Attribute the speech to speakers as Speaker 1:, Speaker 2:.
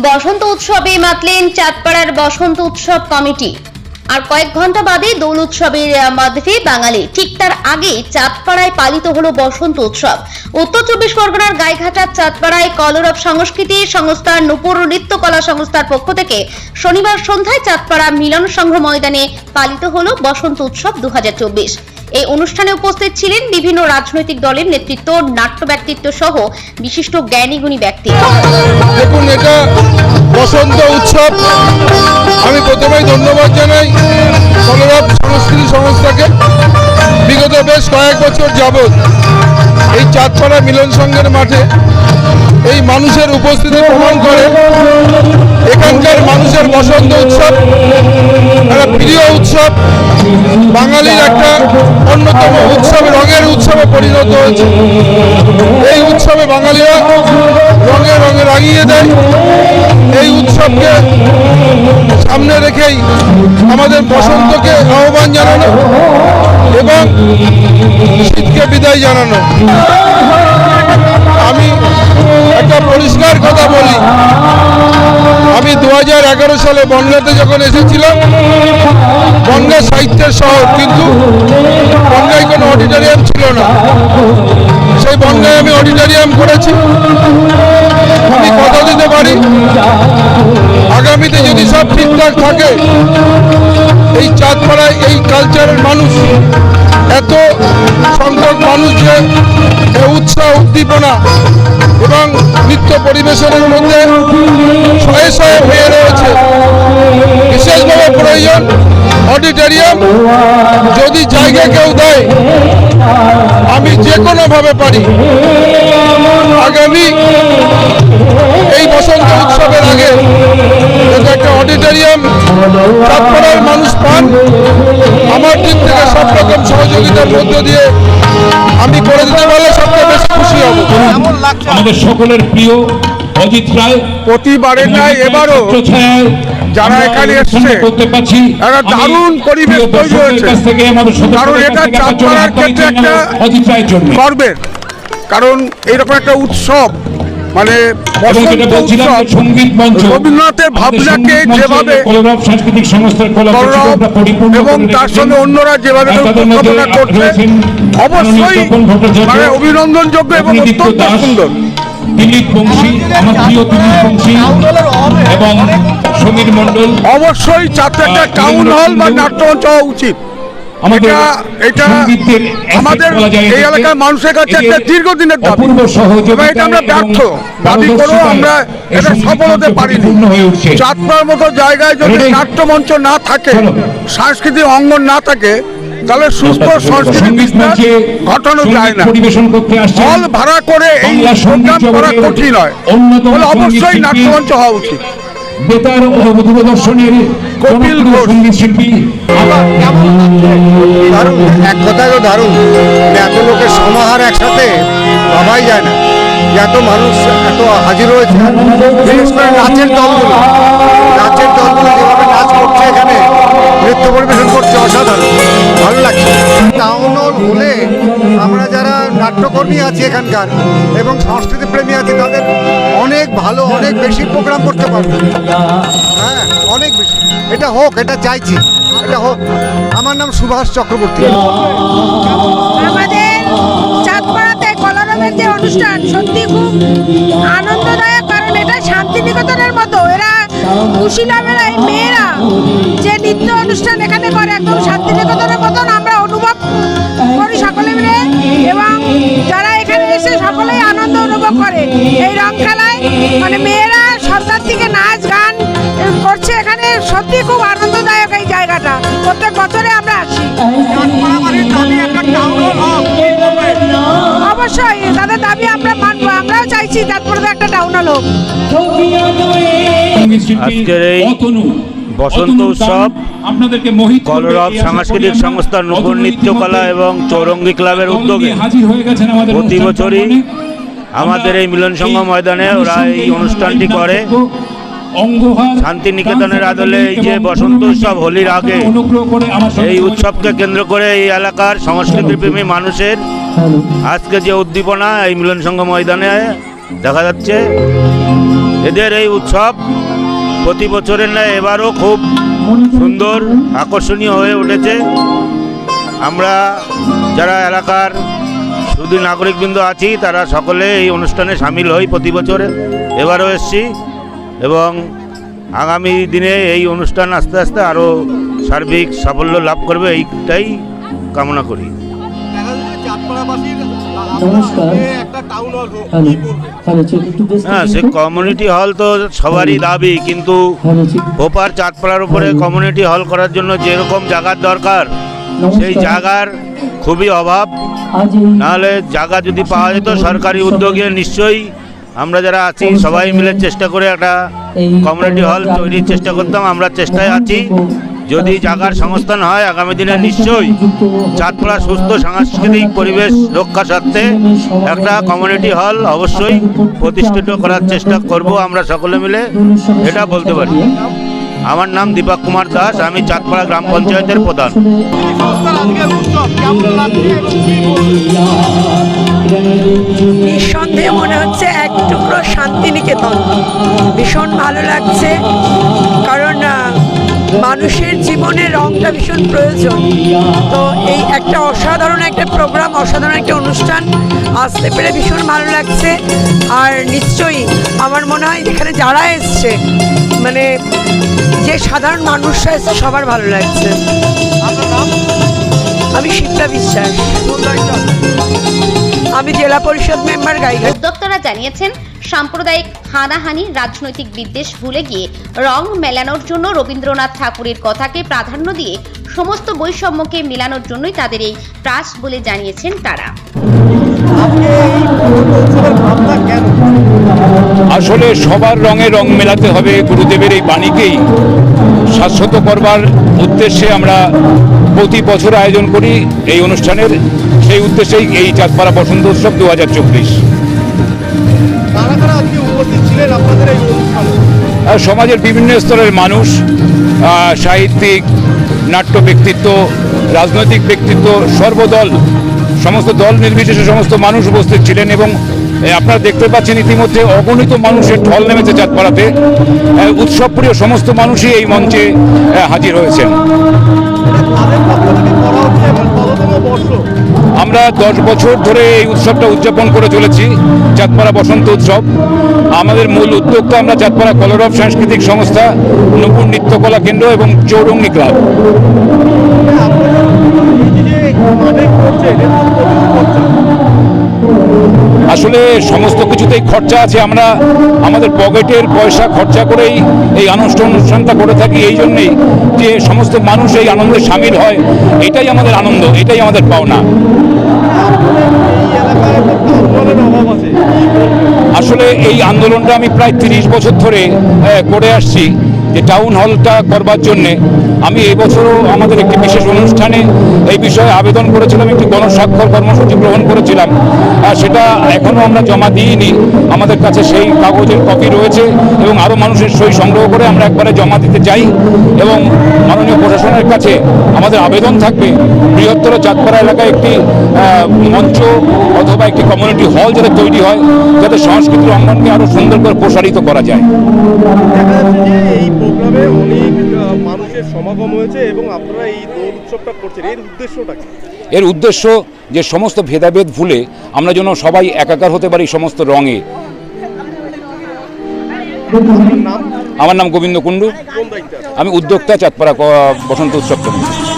Speaker 1: বসন্ত উৎসবে মাতলেন চাঁদপাড়ার বসন্ত উৎসব কমিটি। আর কয়েক ঘণ্টা বাদে দোল উৎসবের মাধবে বাঙালি ঠিক তার আগে চাঁদপাড়ায় পালিত হলো বসন্ত উৎসব। উত্তর চব্বিশ পরগনার গাইঘাটার চাঁদপাড়ায় কলরব সংস্কৃতি সংস্থার নুপুর নৃত্যকলা সংস্থার পক্ষ থেকে শনিবার সন্ধ্যায় চাঁদপাড়া মিলন সংঘ ময়দানে পালিত হলো বসন্ত উৎসব দু হাজার চব্বিশ। এই অনুষ্ঠানে উপস্থিত ছিলেন বিভিন্ন রাজনৈতিক দলের নেতৃত্ব, নাট্য ব্যক্তিত্ব সহ বিশিষ্ট জ্ঞানীগুণী ব্যক্তি।
Speaker 2: দেখুন, এটা বসন্ত উৎসব। আমি প্রথমেই ধন্যবাদ জানাই কলরব সংস্কৃতি সংস্থাকে। বিগত বেশ কয়েক বছর যাবৎ এই চাঁদপাড়া মিলন সংঘের মাঠে এই মানুষের উপস্থিতি প্রমাণ করে এখানকার মানুষের বসন্ত উৎসব একটা প্রিয় উৎসব, বাঙালির একটা অন্যতম উৎসব, রঙের উৎসবে পরিণত হয়েছে। এই উৎসবে বাঙালিরা রঙে রঙে রাঙিয়ে দেয়। এই উৎসবকে সামনে রেখেই আমাদের বসন্তকে আহ্বান জানানো এবং শীতকে বিদায় জানানো। একটা পরিষ্কার কথা বলি। আমি দু হাজার এগারো সালে বনগাঁতে যখন এসেছিলাম, বনগাঁ সাহিত্যের শহর, কিন্তু বনগাঁয় কোনো অডিটোরিয়াম ছিল না। সেই বনগাঁয় আমি অডিটোরিয়াম করেছি। আমি কথা দিতে পারি। আগামীতে যদি সব ঠিকঠাক থাকে, এই চাঁদপাড়ায় এই কালচারের মানুষ, এত সংখ্যক মানুষ যে উৎসাহ, উদ্দীপনা এবং পরিবেশনের মধ্যে শয়ে শয়ে হয়ে রয়েছে। বিশেষভাবে প্রয়োজন অডিটোরিয়াম। যদি জায়গা কেউ দেয়, আমি যে কোনোভাবে পারি। আগামী এই বসন্ত উৎসবের আগে একটা অডিটোরিয়াম চাঁদপাড়ার মানুষ পান, আমার দিক থেকে সব রকম সহযোগিতার মধ্য দিয়ে আমি করে দিতে পারলে বেশি খুশি হব।
Speaker 3: আমাদের সকলের প্রিয় অজিত রায়
Speaker 2: প্রতিবারের নাই এবারও যারা এখানে এসছে,
Speaker 3: করতে পারছি।
Speaker 2: একটা দারুণ পরিবেশ তৈরি হয়েছে।
Speaker 3: কাছ থেকে আমাদের সদস্যদের
Speaker 2: কারণ এটা চাপ
Speaker 3: করার
Speaker 2: ক্ষেত্রে একটা গর্বের। কারণ এইরকম একটা উৎসব মানে রবীন্দ্রনাথের ভাবনাকে যেভাবে এবং তার সঙ্গে অন্যরা যেভাবে উপস্থাপনা করছে অবশ্যই মানে অভিনন্দনযোগ্য এবং অত্যন্ত সুন্দর।
Speaker 3: দিলীপ বংশী আমার প্রিয় দিলীপ বংশী এবং সমীর মণ্ডল।
Speaker 2: অবশ্যই চারটে একটা
Speaker 3: আর
Speaker 2: টাউন হল বা নাট্যমঞ্চ হওয়া উচিত।
Speaker 3: আমাদের
Speaker 2: এটা এটা
Speaker 3: সঙ্গীতের asset
Speaker 2: আমাদের এই এলাকার মানুষের কাছে একটা দীর্ঘদিনের দাবি। এবং এটা আমরা ব্যর্থ। দাবি করেও আমরা এটা সফল হতে পারিনি।
Speaker 3: পরিপূর্ণ উঠছে।
Speaker 2: চাঁদপাড়ার মতো জায়গায় যদি নাট্যমঞ্চ না থাকে সাংস্কৃতিক অঙ্গন না থাকে তাহলে সুস্থ সংস্কৃতি ঘটানো যায় না। হল ভাড়া করে এই প্রোগ্রাম করা কঠিন হয়। অবশ্যই নাট্যমঞ্চ হওয়া উচিত।
Speaker 3: বেতার ও দূরদর্শনের
Speaker 2: কপিল ঘোষ।
Speaker 3: সংগীত শিল্পী
Speaker 4: দারুণ। এক কথায় তো দারুণ। এত লোকের সমাহার একসাথে ভাবাই যায় না। এত মানুষ এত হাজির হয়েছে। বিশেষ করে নাচের দলগুলো। নাচের দলগুলো যেভাবে নাচ করছে এখানে নৃত্য পরিবেশন করছে অসাধারণ। ভালো লাগছে। টাউন হলে আমরা যারা নাট্যকর্মী আছি এখানকার এবং সংস্কৃতি প্রেমী আছি, তাদের অনেক ভালো, অনেক বেশি প্রোগ্রাম করতে পারব। হ্যাঁ অনেক বেশি। এটা হোক, এটা চাইছি। এটা হোক। আমার নাম সুভাষ চক্রবর্তী।
Speaker 5: আমাদের চাঁদপাড়াতে যে অনুষ্ঠান আনন্দদায়ক, কারণ শান্তিনিকেতনের মতো। এরা মেয়েরা যে নৃত্য অনুষ্ঠান এখানে করে, একদম শান্তিনিকেতনের আমরা এই রং খেলায় মানে মেয়েরা সন্ধ্যার থেকে নাচ গান করছে এখানে। সত্যি খুব আনন্দদায়ক এই জায়গাটা। প্রত্যেক বছরে আমরা আসি। অবশ্যই তাদের দাবি আমরা মানবো আমরাও চাইছি তারপরে একটা টাউন হল। হোক
Speaker 6: আজকের এই বসন্ত উৎসব
Speaker 3: আপনাদেরকে মোহিত
Speaker 6: কলরব সাংস্কৃতিক সংস্থার
Speaker 3: অতনু
Speaker 6: নৃত্যকলা এবং চৌরঙ্গি ক্লাবের উদ্যোগে
Speaker 3: হয়ে
Speaker 6: প্রতি বছরই। আমাদের এই মিলন সংঘ ময়দানে ওরা এই অনুষ্ঠানটি করে। শান্তিনিকেতনের আদলে এই যে বসন্ত উৎসব হোলির আগে এই উৎসবকে কেন্দ্র করে এই এলাকার সংস্কৃতি প্রেমী মানুষের আজকে যে উদ্দীপনা এই মিলন সংঘ ময়দানে দেখা যাচ্ছে এদের এই উৎসব প্রতি বছরের ন্যায় এবারও খুব সুন্দর আকর্ষণীয় হয়ে উঠেছে। আমরা যারা এলাকার শুধু নাগরিকবৃন্দ আছি তারা সকলে এই অনুষ্ঠানে সামিল হই প্রতি বছরে। এবারও এসছি এবং আগামী দিনে এই অনুষ্ঠান আস্তে আস্তে আরও সার্বিক সাফল্য লাভ করবে এইটাই কামনা করি। হ্যাঁ সে কমিউনিটি হল তো সবারই দাবি কিন্তু ভোপার চাঁদপাড়ার উপরে কমিউনিটি হল করার জন্য যেরকম জায়গার দরকার সেই জায়গার খুবই অভাব। নাহলে জায়গা যদি পাওয়া যেত সরকারি উদ্যোগে নিশ্চয়ই আমরা যারা আছি সবাই মিলে চেষ্টা করে একটা কমিউনিটি হল তৈরির চেষ্টা করতাম আমরা চেষ্টায় আছি। যদি জায়গার সংস্থান হয় আগামী দিনে নিশ্চয়ই চাঁদপাড়া সুস্থ সাংস্কৃতিক পরিবেশ রক্ষা স্বার্থে একটা কমিউনিটি হল অবশ্যই প্রতিষ্ঠিত করার চেষ্টা করব আমরা সকলে মিলে। এটা বলতে পারি। আমার নাম দীপক কুমার দাস, আমি চাঁদপাড়া গ্রাম পঞ্চায়েতের প্রধান।
Speaker 5: নিঃসন্দেহে মনে হচ্ছে এক টুকরো শান্তিনিকেতন। ভীষণ ভালো লাগছে, কারণ মানুষের জীবনে রংটা ভীষণ প্রয়োজন। তো এই একটা অসাধারণ একটা প্রোগ্রাম, অসাধারণ একটা অনুষ্ঠান আসতে পেরে ভীষণ ভালো লাগছে। আর নিশ্চয়ই আমার মনে হয় এখানে যারা এসছে মানে যে সাধারণ মানুষরা এসছে সবার ভালো লাগছে। আমি শিপ্রা বিশ্বাস। আমি জেলা পরিষদ মেম্বার গাইঘাট
Speaker 1: উদ্যোক্তারা জানিয়েছেন সাম্প্রদায়িক হানাহানি রাজনৈতিক বিদ্বেষ ভুলে গিয়ে রং মেলানোর জন্য রবীন্দ্রনাথ ঠাকুরের কথাকে প্রাধান্য দিয়ে সমস্ত বৈষম্যকে মেলানোর জন্যই তাদের এই প্রাস বলে জানিয়েছেন তারা।
Speaker 3: আসলে সবার রঙে রং মেলাতে হবে গুরুদেবের এই বাণীকেই। শাশ্বত করবার উদ্দেশ্যে আমরা প্রতি বছর আয়োজন করি এই অনুষ্ঠানের। সেই উদ্দেশ্যেই এই চাঁদপাড়া বসন্ত উৎসব দু হাজার চব্বিশ সমাজের বিভিন্ন স্তরের মানুষ সাহিত্যিক নাট্য ব্যক্তিত্ব, রাজনৈতিক ব্যক্তিত্ব, সর্বদল, সমস্ত দল নির্বিশেষে সমস্ত মানুষ উপস্থিত ছিলেন এবং আপনারা দেখতে পাচ্ছেন ইতিমধ্যে অগণিত মানুষের ঢল নেমেছে চাঁদপাড়াতে। উৎসবপ্রিয় সমস্ত মানুষই এই মঞ্চে হাজির হয়েছেন। আমরা দশ বছর ধরে এই উৎসবটা উদযাপন করে চলেছি, চাঁদপাড়া বসন্ত উৎসব। আমাদের মূল উদ্যোক্তা আমরা চাঁদপাড়া কলরব সাংস্কৃতিক সংস্থা, নূপুর নৃত্যকলা কেন্দ্র এবং চৌরঙ্গি ক্লাব। আসলে সমস্ত কিছুতেই খরচা আছে, আমরা আমাদের পকেটের পয়সা খরচা করেই এই অনুষ্ঠান অনুষ্ঠানটা করে থাকি, এই জন্যেই যে সমস্ত মানুষ এই আনন্দে সামিল হয়, এটাই আমাদের আনন্দ, এটাই আমাদের পাওনা? আসলে এই আন্দোলনটা আমি প্রায় তিরিশ বছর ধরে করে আসছি যে টাউন হলটা করবার জন্যে আমি এবছরও আমাদের একটি বিশেষ অনুষ্ঠানে এই বিষয়ে আবেদন করেছিলাম, একটি গণস্বাক্ষর কর্মসূচি গ্রহণ করেছিলাম। আর সেটা এখনও আমরা জমা দিইনি। আমাদের কাছে সেই কাগজের কপি রয়েছে এবং আরও মানুষের সই সংগ্রহ করে আমরা একবারে জমা দিতে চাই এবং মাননীয় প্রশাসনের কাছে আমাদের আবেদন থাকবে। বৃহত্তর চাঁদপাড়া এলাকায় একটি মঞ্চ অথবা একটি কমিউনিটি হল যাতে তৈরি হয়, যাতে সংস্কৃতির অঙ্গনকে আরও সুন্দর করে প্রসারিত করা যায়।
Speaker 7: প্রোগ্রামে অনেক মানুষের সমাগম হয়েছে এবং আপনারা এই দোল উৎসবটা করছেন। এর উদ্দেশ্যটা কি?
Speaker 3: এর উদ্দেশ্য যে সমস্ত ভেদাভেদ ভুলে আমরা যেন সবাই একাকার হতে পারি সমস্ত রঙে। আমার নাম গোবিন্দ কুণ্ডু। আমি উদ্যোক্তা চাঁদপাড়া বসন্ত উৎসব কমিটি।